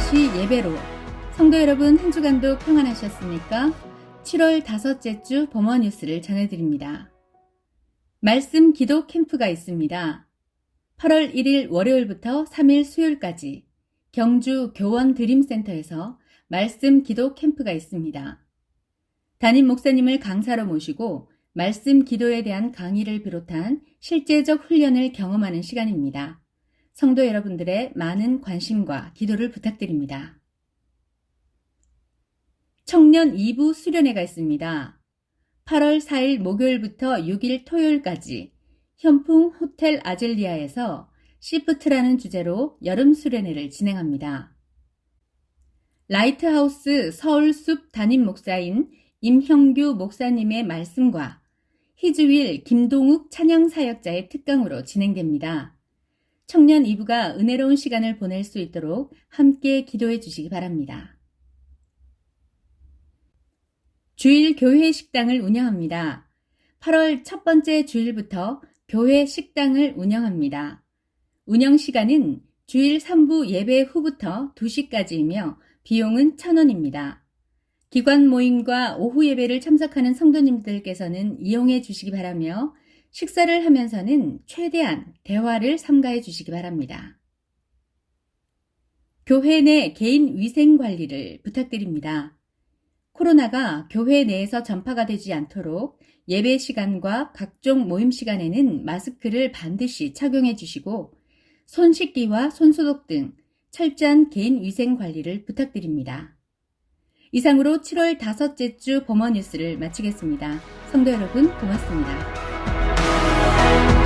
6시 예배로 성도 여러분 한 주간도 평안하셨습니까? 7월 다섯째 주 범어 뉴스를 전해드립니다. 말씀 기도 캠프가 있습니다. 8월 1일 월요일부터 3일 수요일까지 경주 교원 드림센터에서 말씀 기도 캠프가 있습니다. 담임 목사님을 강사로 모시고 말씀 기도에 대한 강의를 비롯한 실제적 훈련을 경험하는 시간입니다. 성도 여러분들의 많은 관심과 기도를 부탁드립니다. 청년 2부 수련회가 있습니다. 8월 4일 목요일부터 6일 토요일까지 현풍 호텔 아젤리아에서 시프트라는 주제로 여름 수련회를 진행합니다. 라이트하우스 서울숲 담임 목사인 임형규 목사님의 말씀과 희주일 김동욱 찬양 사역자의 특강으로 진행됩니다. 청년 2부가 은혜로운 시간을 보낼 수 있도록 함께 기도해 주시기 바랍니다. 주일 교회 식당을 운영합니다. 8월 첫 번째 주일부터 교회 식당을 운영합니다. 운영 시간은 주일 3부 예배 후부터 2시까지이며 비용은 1,000원입니다. 기관 모임과 오후 예배를 참석하는 성도님들께서는 이용해 주시기 바라며 식사를 하면서는 최대한 대화를 삼가해 주시기 바랍니다. 교회 내 개인 위생 관리를 부탁드립니다. 코로나가 교회 내에서 전파가 되지 않도록 예배 시간과 각종 모임 시간에는 마스크를 반드시 착용해 주시고 손 씻기와 손 소독 등 철저한 개인 위생 관리를 부탁드립니다. 이상으로 7월 다섯째 주 범어 뉴스를 마치겠습니다. 성도 여러분 고맙습니다. Thank you